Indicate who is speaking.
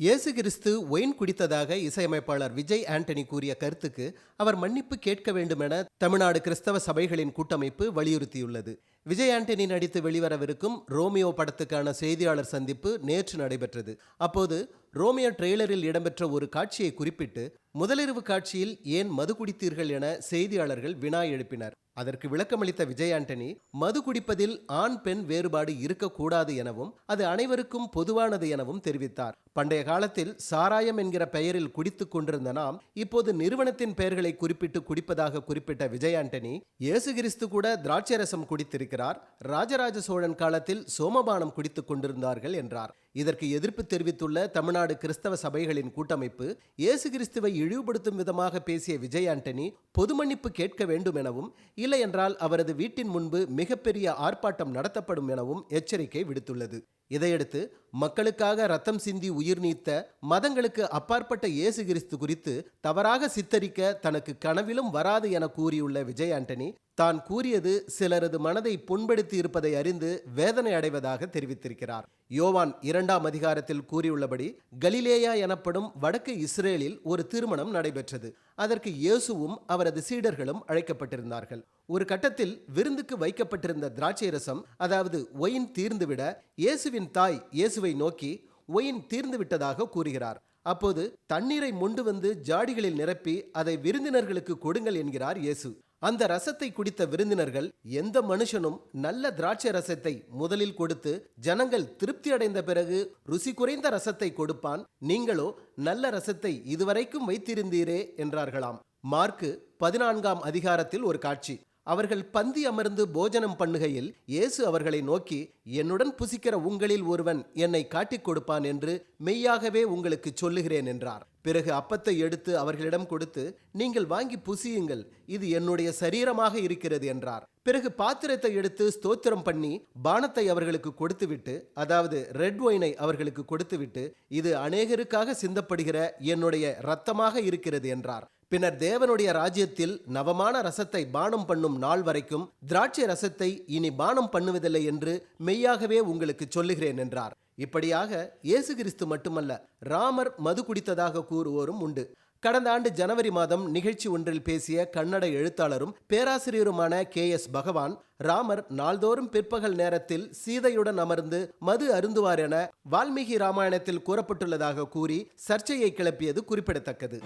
Speaker 1: இயேசு கிறிஸ்து ஒயின் குடித்ததாக இசையமைப்பாளர் விஜய் ஆண்டனி கூறிய கருத்துக்கு அவர் மன்னிப்பு கேட்க வேண்டுமென தமிழ்நாடு கிறிஸ்தவ சபைகளின் கூட்டமைப்பு வலியுறுத்தியுள்ளது. விஜய் ஆண்டனி நடித்து வெளிவரவிருக்கும் ரோமியோ படத்துக்கான செய்தியாளர் சந்திப்பு நேற்று நடைபெற்றது. அப்போது ரோமியோ ட்ரெய்லரில் இடம்பெற்ற ஒரு காட்சியை குறிப்பிட்டு முதலிரவு காட்சியில் ஏன் மது குடித்தீர்கள் என செய்தியாளர்கள் வினா எழுப்பினர். அதற்கு விளக்கமளித்த விஜய் ஆண்டனி மது குடிப்பதில் ஆண் பெண் வேறுபாடு இருக்கக்கூடாது எனவும் அது அனைவருக்கும் பொதுவானது எனவும் தெரிவித்தார். பண்டைய காலத்தில் சாராயம் என்கிற பெயரில் குடித்துக் கொண்டிருந்த நாம் இப்போது நிறுவனத்தின் பெயர்களை குறிப்பிட்டு குடிப்பதாக குறிப்பிட்ட விஜய் ஆண்டனி இயேசு கிறிஸ்து கூட திராட்சை ரசம் குடித்திருக்கிறார் ராஜராஜ சோழன் காலத்தில் சோமபானம் குடித்துக் கொண்டிருந்தார்கள் என்றார். இதற்கு எதிர்ப்பு தெரிவித்துள்ள தமிழ்நாடு கிறிஸ்தவ சபைகளின் கூட்டமைப்பு இயேசு கிறிஸ்துவை இழிவுபடுத்தும் விதமாக பேசிய விஜய் ஆண்டனி பொது மன்னிப்பு கேட்க வேண்டும் எனவும் இல்லையென்றால் அவரது வீட்டின் முன்பு மிகப்பெரிய ஆர்ப்பாட்டம் நடத்தப்படும் எனவும் எச்சரிக்கை விடுத்துள்ளது. இதையடுத்து மக்களுக்காக ரத்தம் சிந்தி உயிர் நீத்த மதங்களுக்கு அப்பாற்பட்ட இயேசு கிறிஸ்து குறித்து தவறாக சித்தரிக்க தனக்கு கனவிலும் வராது என கூறியுள்ள விஜய் ஆண்டனி தான் கூறியது சிலரது மனதை புண்படுத்தி இருப்பதை அறிந்து வேதனை அடைவதாக தெரிவித்திருக்கிறார். யோவான் இரண்டாம் அதிகாரத்தில் கூறியுள்ளபடி கலிலேயா எனப்படும் வடக்கு இஸ்ரேலில் ஒரு திருமணம் நடைபெற்றது. அதற்கு இயேசுவும் அவரது சீடர்களும் அழைக்கப்பட்டிருந்தார்கள். ஒரு கட்டத்தில் விருந்துக்கு வைக்கப்பட்டிருந்த திராட்சை ரசம் அதாவது ஒயின் தீர்ந்துவிட இயேசுவின் தாய் இயேசுவை நோக்கி ஒயின் தீர்ந்து விட்டதாக கூறுகிறார். அப்போது தண்ணீரை மொண்டு வந்து ஜாடிகளில் நிரப்பி அதை விருந்தினர்களுக்கு கொடுங்கள் என்கிறார் இயேசு. அந்த ரசத்தை குடித்த விருந்தினர்கள் எந்த மனுஷனும் நல்ல திராட்சை ரசத்தை முதலில் கொடுத்து ஜனங்கள் திருப்தி அடைந்த பிறகு ருசி குறைந்த ரசத்தை கொடுப்பான். நீங்களோ நல்ல ரசத்தை இதுவரைக்கும் வைத்திருந்தீரே என்றார்களாம். மார்க்கு பதினான்காம் அதிகாரத்தில் ஒரு காட்சி. அவர்கள் பந்தி அமர்ந்து போஜனம் பண்ணுகையில் இயேசு அவர்களை நோக்கி என்னுடன் புசிக்கிற உங்களில் ஒருவன் என்னை காட்டிக் கொடுப்பான் என்று மெய்யாகவே உங்களுக்கு சொல்லுகிறேன் என்றார். பிறகு அப்பத்தை எடுத்து அவர்களிடம் கொடுத்து நீங்கள் வாங்கி புசியுங்கள் இது என்னுடைய சரீரமாக இருக்கிறது என்றார். பிறகு பாத்திரத்தை எடுத்து ஸ்தோத்திரம் பண்ணி பானத்தை அவர்களுக்கு கொடுத்துவிட்டு அதாவது ரெட் ஒயினை அவர்களுக்கு கொடுத்துவிட்டு இது அநேகருக்காக சிந்தப்படுகிற என்னுடைய இரத்தமாக இருக்கிறது என்றார். பின்னர் தேவனுடைய ராஜ்யத்தில் நவமான ரசத்தை பானம் பண்ணும் நாள் வரைக்கும் திராட்சை ரசத்தை இனி பானம் பண்ணுவதில்லை என்று மெய்யாகவே உங்களுக்கு சொல்லுகிறேன் என்றார். இப்படியாக இயேசு கிறிஸ்து மட்டுமல்ல ராமர் மது குடித்ததாக கூறுவோரும் உண்டு. கடந்த ஆண்டு ஜனவரி மாதம் நிகழ்ச்சி ஒன்றில் பேசிய கன்னட எழுத்தாளரும் பேராசிரியருமான கே எஸ் பகவான் ராமர் நாள்தோறும் பிற்பகல் நேரத்தில் சீதையுடன் அமர்ந்து மது அருந்துவார் என வால்மீகி ராமாயணத்தில் கூறப்பட்டுள்ளதாக கூறி சர்ச்சையை கிளப்பியது குறிப்பிடத்தக்கது.